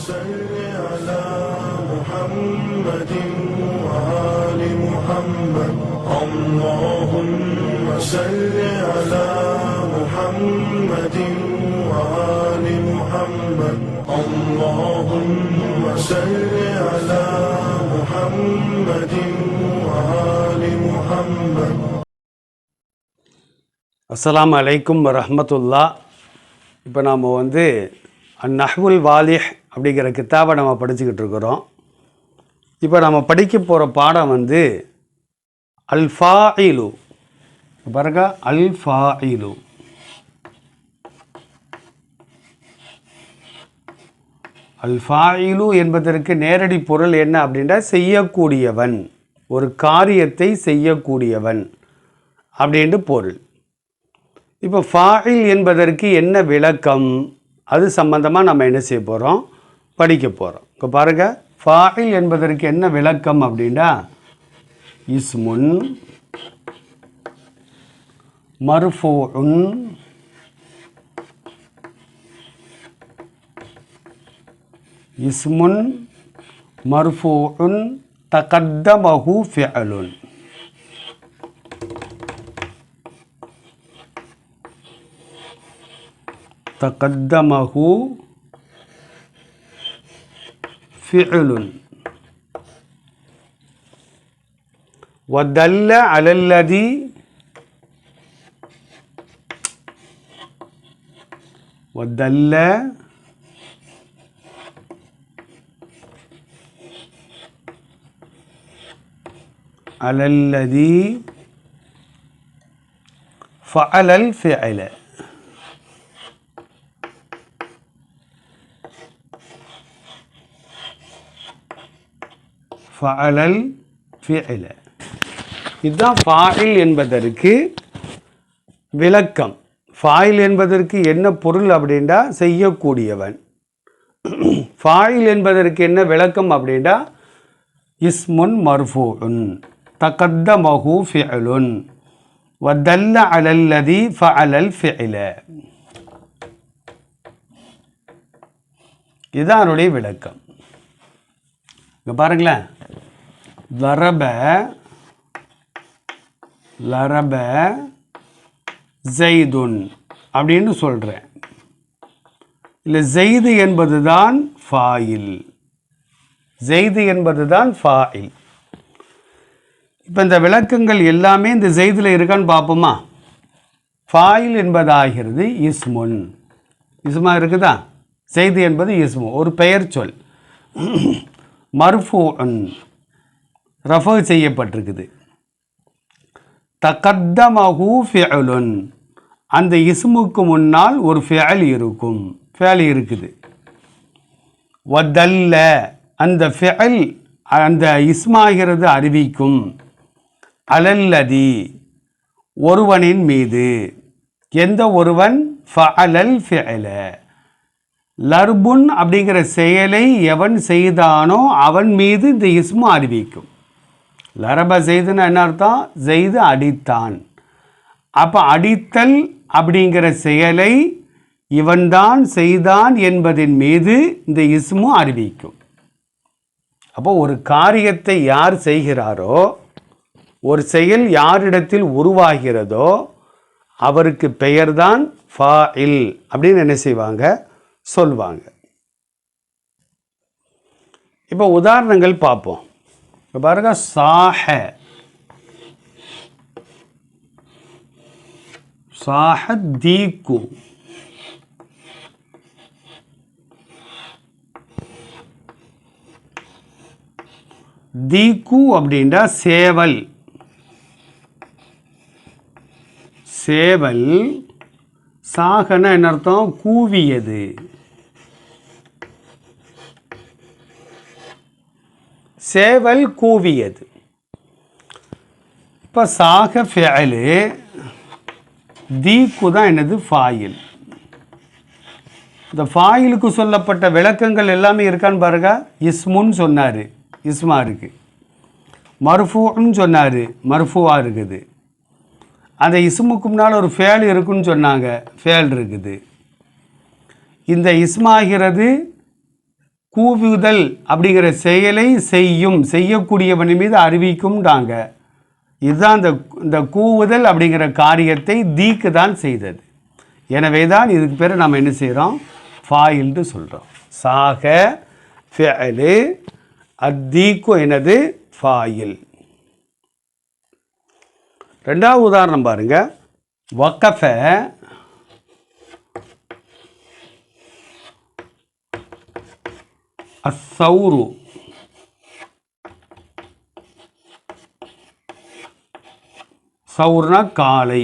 صل على محمد وآل محمد اللهم صل على محمد وآل محمد اللهم صل على محمد وآل محمد அஸ்ஸலாமு அலைக்கும் வரஹ்மத்துல்லா இப்போ நாம் வந்து அந்நஹ்வுல் வாலிஹ் அப்படிங்கிற கித்தாபை நம்ம படிச்சுக்கிட்டு இருக்கிறோம். இப்போ நம்ம படிக்க போகிற பாடம் வந்து அல்ஃபாயிலு. பாருங்க அல்ஃபாயிலு. என்பதற்கு நேரடி பொருள் என்ன அப்படின்னா செய்யக்கூடியவன். ஒரு காரியத்தை செய்யக்கூடியவன் அப்படின்ட்டு பொருள். இப்போ ஃபாயில் என்பதற்கு என்ன விளக்கம்? அது சம்பந்தமாக நம்ம என்ன செய்ய போகிறோம் படிக்க போகிறோம் இப்போ பாருங்கள் ஃபாயில் என்பதற்கு என்ன விளக்கம் அப்படின்னா இஸ்முன் மருஃபூன் இஸ்முன் மருஃபூன் தகத்தமஹு ஃபிஅலுன் தகத்தமஹு فعل. ودل على الذي ودل على الذي فعل الفعل. ஃபஅலல் ஃபிஅல இதுதான் ஃபாயில் என்பதற்கு விளக்கம். ஃபாயில் என்பதற்கு என்ன பொருள் அப்படின்னா செய்யக்கூடியவன். ஃபாயில் என்பதற்கு என்ன விளக்கம் அப்படின்னா இஸ்முன் மர்ஃபூன் தகத்த மகு ஃபிஅலுன் வதல்ல அலல்லதி ஃபஅலல் ஃபிஅல இதுதான் அதனுடைய விளக்கம். இங்கே பாருங்களேன். லரப லரப ஜெய்துன் அப்படின்னு சொல்கிறேன் இல்லை ஜெய்து என்பது தான் ஃபாயில். ஜெய்து என்பது தான் ஃபாயில். இப்போ இந்த விளக்கங்கள் எல்லாமே இந்த ஜெய்தில் இருக்கான்னு பார்ப்போமா ஃபாயில் என்பதாகிறது இஸ்முன். இஸ்மா இருக்குதா? செய்தி என்பது இஸ்மு. ஒரு பெயர் சொல். மர்ஃபூன் ரஃபர் செய்யப்பட்டிருக்குது. தகத்தமஹு ஃபியலுன் அந்த இஸ்முக்கு முன்னால் ஒரு ஃபியல் இருக்கும். ஃபியல் இருக்குது. வதல்ல. அந்த ஃபியல் அந்த இஸ்மாகிறது அறிவிக்கும். அலல்லதி. ஒருவனின் மீது. எந்த ஒருவன்? ஃபஅலல் ஃபிஅல. லர்புன் அப்படிங்கிற செயலை எவன் செய்தானோ அவன் மீது இந்த இஸ்மு அறிவிக்கும். லரப செய்துன்னு என்ன அர்த்தம்? செய்து அடித்தான். அப்போ அடித்தல் அப்படிங்கிற செயலை இவன்தான் செய்தான் என்பதின் மீது இந்த இஸ்மு அறிவிக்கும். அப்போ ஒரு காரியத்தை யார் செய்கிறாரோ ஒரு செயல் யாரிடத்தில் உருவாகிறதோ அவருக்கு பெயர்தான் இல் அப்படின்னு என்ன செய்வாங்க? சொல்வாங்க. இப்போ உதாரணங்கள் பார்ப்போம் இப்போ பாருங்க சாஹ. சாஹ தீக்கு. தீக்கு அப்படின்றா சேவல். சேவல் சாகன என்ன அர்த்தம்? கூவியது. சேவல் கூவியது. இப்போ சாக ஃபேலு தீக்கு தான் என்னது? ஃபாயில். இந்த ஃபாயிலுக்கு சொல்லப்பட்ட விளக்கங்கள் எல்லாமே இருக்கான்னு பாருங்க. இஸ்முன்னு சொன்னார். இஸ்மா இருக்குது மர்ஃபூன்னு சொன்னார். மர்ஃபூவா இருக்குது. அந்த இஸ்முக்கு முன்னால் ஒரு ஃபேல் இருக்குன்னு சொன்னாங்க. ஃபேல் இருக்குது. இந்த இஸ்மாகிறது கூவுதல் அப்படிங்கிற செயலை செய்யும் செய்யக்கூடியவன் மீது அறிவிக்கும்டாங்க. இதுதான் இந்த இந்த கூவுதல் அப்படிங்கிற காரியத்தை தீக்கு தான் செய்தது. எனவே தான் இதுக்கு பேர் நம்ம என்ன செய்கிறோம் ஃபாயில்னு சொல்கிறோம் சாக ஃபேலு அத்தீக்கு எனது ஃபாயில். ரெண்டாவது உதாரணம் பாருங்க. வக்கஃப அசௌரு சௌர்னா காளை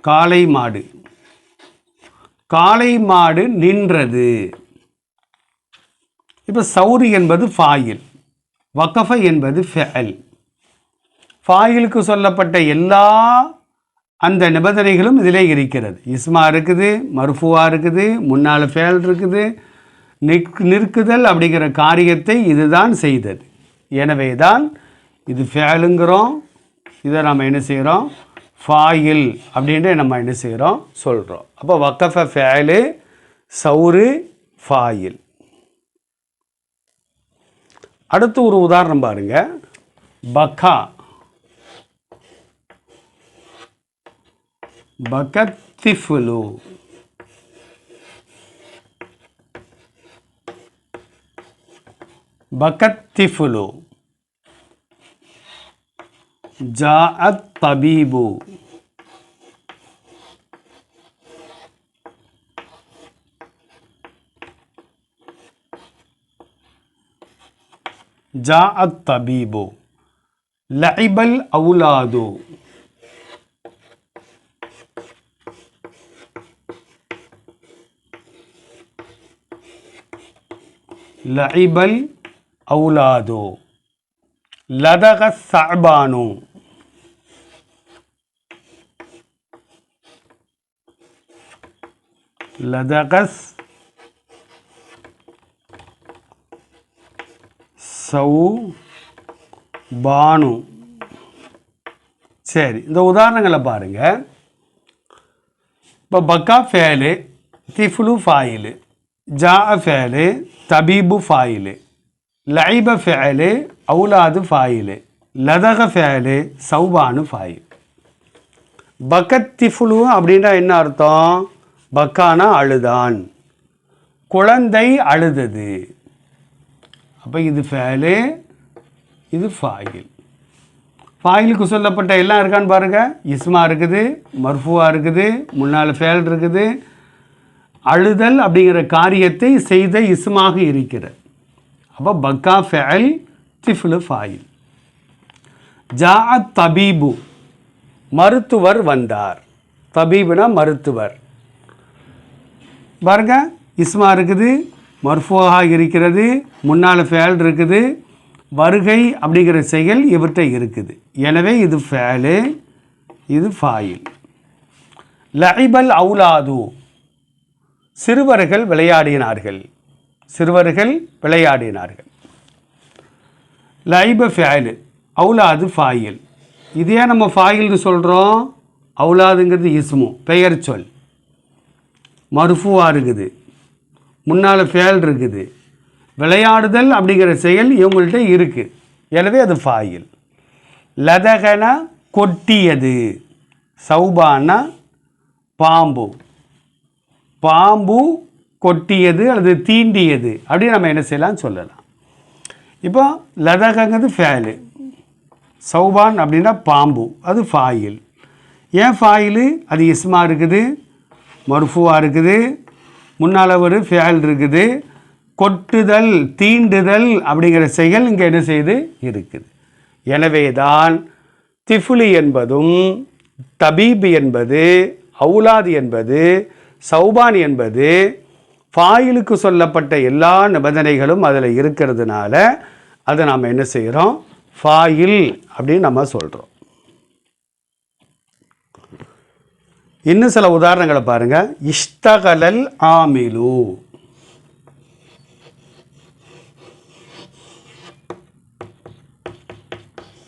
காளை மாடு. காளை மாடு நின்றது. இப்போ சௌரி என்பது ஃபாயில். வக்கஃப என்பது ஃபெல் ஃபாயிலுக்கு சொல்லப்பட்ட எல்லா அந்த நிபந்தனைகளும் இதிலே இருக்கிறது. இஸ்மா இருக்குது மருஃபுவா இருக்குது முன்னால் ஃபேல் இருக்குது நிற் நிற்குதல் அப்படிங்கிற காரியத்தை இதுதான் செய்தது. எனவே தான் இது ஃபேலுங்கிறோம் இதை நம்ம என்ன செய்கிறோம் ஃபாயில் அப்படின்ட்டு நம்ம என்ன செய்கிறோம் சொல்கிறோம் அப்போ வக்கஃப ஃபேலு சௌரு ஃபாயில். அடுத்து ஒரு உதாரணம் பாருங்கள் பக்கா. பகத்திஃபுலு பகத்திஃபுலு ஜாஅத் தபீபு ஜாஅத் தபீபு லஇபல் அவுலாது லஇபல் அவுலாதோ. லதக சஅபானு. லதகஸ் சவு பானு சரி இந்த உதாரணங்களை பாருங்க. இப்போ பக்கா ஃபேலு திஃப்லு ஃபாயிலு ஜா ஃபேலு தபீபு ஃபாயிலு லைப ஃபேலு அவுலாது ஃபாயிலு லதக ஃபேலு சௌபானு ஃபாயில் பக்கத்திஃபுலு அப்படின்னா என்ன அர்த்தம் பக்கானா அழுதான் குழந்தை அழுதது அப்போ இது ஃபேலு இது ஃபாயில் ஃபாயிலுக்கு சொல்லப்பட்ட எல்லாம் இருக்கான்னு பாருங்கள் இஸ்மா இருக்குது மர்ஃபுவா இருக்குது முன்னால் ஃபேல் இருக்குது அழுதல் அப்படிங்கிற காரியத்தை செய்த இஸ்மாக இருக்கிறது அப்போ பக்கா ஃபேல் திஃபுலு ஃபாயில். ஜா தபீபு. மருத்துவர் வந்தார். தபீபுனா மருத்துவர். பாருங்க இஸ்மா இருக்குது மர்ஃபோஹா இருக்கிறது முன்னால் ஃபேல் இருக்குது வருகை அப்படிங்கிற செயல் இவர்கிட்ட இருக்குது. எனவே இது ஃபேலு இது ஃபாயில். லைபல் அவுலாது. சிறுவர்கள் விளையாடினார்கள். சிறுவர்கள் விளையாடினார்கள். லைப ஃபேலு அவுலாது ஃபாயில். இதே நம்ம ஃபாயில்னு சொல்கிறோம் அவுலாதுங்கிறது இஸ்மு பெயர் சொல். மருஃபுவாக இருக்குது. முன்னால் ஃபேல் இருக்குது. விளையாடுதல் அப்படிங்கிற செயல் இவங்கள்ட்ட இருக்குது எனவே அது ஃபாயில். லதகன கொட்டியது. சௌபானா பாம்பு. பாம்பு கொட்டியது அல்லது தீண்டியது. அப்படின்னு நம்ம என்ன செய்யலாம் சொல்லலாம். இப்போ லதகங்கிறது ஃபேலு. சௌபான் அப்படின்னா பாம்பு. அது ஃபாயில். ஏன் ஃபாயிலு? அது இஸ்மா இருக்குது மருஃபுவாக இருக்குது முன்னால் ஒரு ஃபேல் இருக்குது. கொட்டுதல் தீண்டுதல் அப்படிங்கிற செயல் இங்கே என்ன செய்து இருக்குது. எனவே தான் திஃபுலி என்பதும் தபீப் என்பது அவுலாது என்பது சௌபான் என்பது ஃபாயிலுக்கு சொல்லப்பட்ட எல்லா நிபந்தனைகளும் அதில் இருக்கிறதுனால அதை நாம் என்ன செய்கிறோம்? ஃபாயில் அப்படின்னு நம்ம சொல்கிறோம். இன்னும் சில உதாரணங்களை பாருங்க. இஷ்டகலல் ஆமிலு.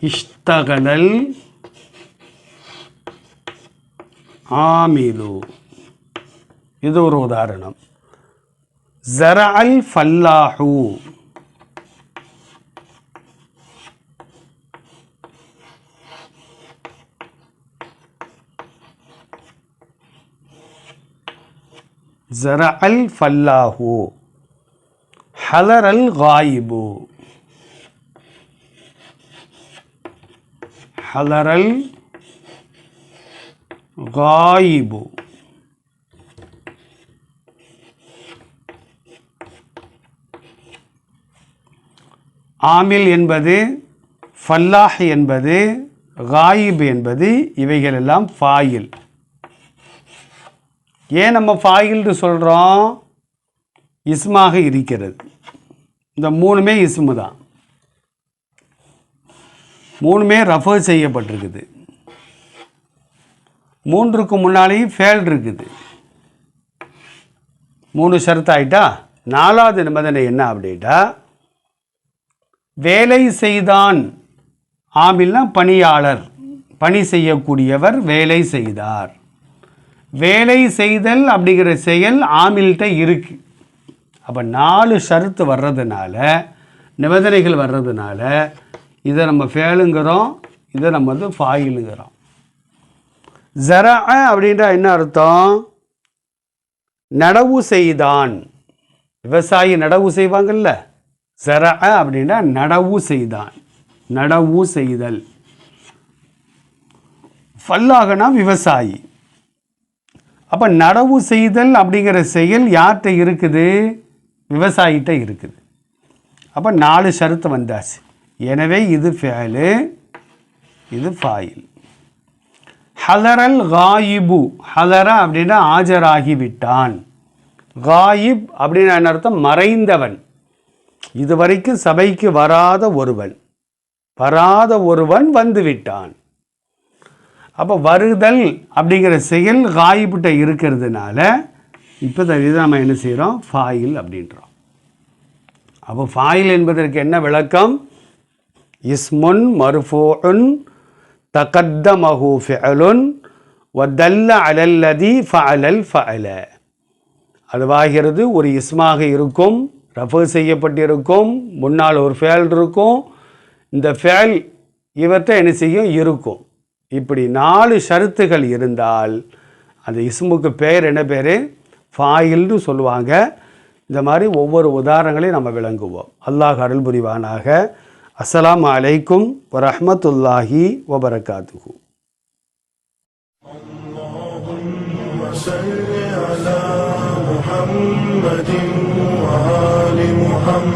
இஷ்டகலல் ஆமிலு. இது ஒரு உதாரணம் ஜரஅல் ஃபல்லாஹு ஜரஅல் ஃபல்லாஹு ஹலரல் காயிபு ஹலரல் காயிபு ஆமில் என்பது ஃபல்லாஹ் என்பது காயிப் என்பது இவைகளெல்லாம் ஃபாயில். ஏன் நம்ம ஃபாயில்னு சொல்கிறோம் இஸ்மாக இருக்கிறது. இந்த மூணுமே இஸ்மு தான். மூணுமே ரெஃபர் செய்யப்பட்டிருக்குது. மூன்றுக்கு முன்னாலேயும் ஃபேல் இருக்குது. மூணு ஷரத்து ஆகிட்டா நாலாவது நிபந்தனை என்ன அப்படின்ட்டா வேலை செய்தான். ஆமில்னா பணியாளர். பணி செய்யக்கூடியவர் வேலை செய்தார். வேலை செய்தல் அப்படிங்கிற செயல் ஆமில்கிட்ட இருக்கு. அப்போ நாலு ஷருத்து வர்றதுனால நிபந்தனைகள் வர்றதுனால இதை நம்ம ஃபேலுங்கிறோம் இதை நம்ம வந்து ஃபாயிலுங்கிறோம் ஜர அப்படின்றா என்ன அர்த்தம்? நடவு செய்தான். விவசாயி நடவு செய்வாங்கல்ல. ஜரா அப்படின்னா நடவு செய்தான். நடவு செய்தல். ஃபல்லாகனா விவசாயி. அப்போ நடவு செய்தல் அப்படிங்கிற செயல் யார்கிட்ட இருக்குது? விவசாயிகிட்ட இருக்குது. அப்போ நாலு ஷரத்து வந்தாச்சு. எனவே இது ஃபேலு இது ஃபாயில். ஹலரல் காயிபு. ஹலர அப்படின்னா ஆஜராகிவிட்டான். காயிப் அப்படின்னு என்ன அர்த்தம்? மறைந்தவன். இதுவரைக்கும் சபைக்கு வராத ஒருவன் வராத ஒருவன் வந்து விட்டான் அப்போ வருதல் அப்படிங்கிற செயல் காயிப்பிட்ட இருக்கிறதுனால இப்போ இதை நம்ம என்ன செய்கிறோம் ஃபாயில் அப்படின்றோம். அப்போ ஃபாயில் என்பதற்கு என்ன விளக்கம்? இஸ்முன் தகத்த தகத்தமஹு ஃபெலுன் வதல்ல அலல்லதி ஃபஅலல் ஃபஅல. அதுவாகிறது ஒரு இஸ்மாக இருக்கும். ரெஃபர் செய்யப்பட்டிருக்கும் முன்னால் ஒரு ஃபேல் இருக்கும் இந்த ஃபேல் இவற்றை என்ன செய்யும் இருக்கும் இப்படி நாலு ஷரத்துகள் இருந்தால் அந்த இஸ்முக்கு பேர் என்ன பேர் ஃபாயில்னு சொல்லுவாங்க இந்த மாதிரி ஒவ்வொரு உதாரணங்களையும் நம்ம விளங்குவோம் அல்லாஹ் அருள் புரிவானாக அஸ்ஸலாமு அலைக்கும் வரஹ்மத்துல்லாஹி வபரகாத்துஹு صل على محمد وآل محمد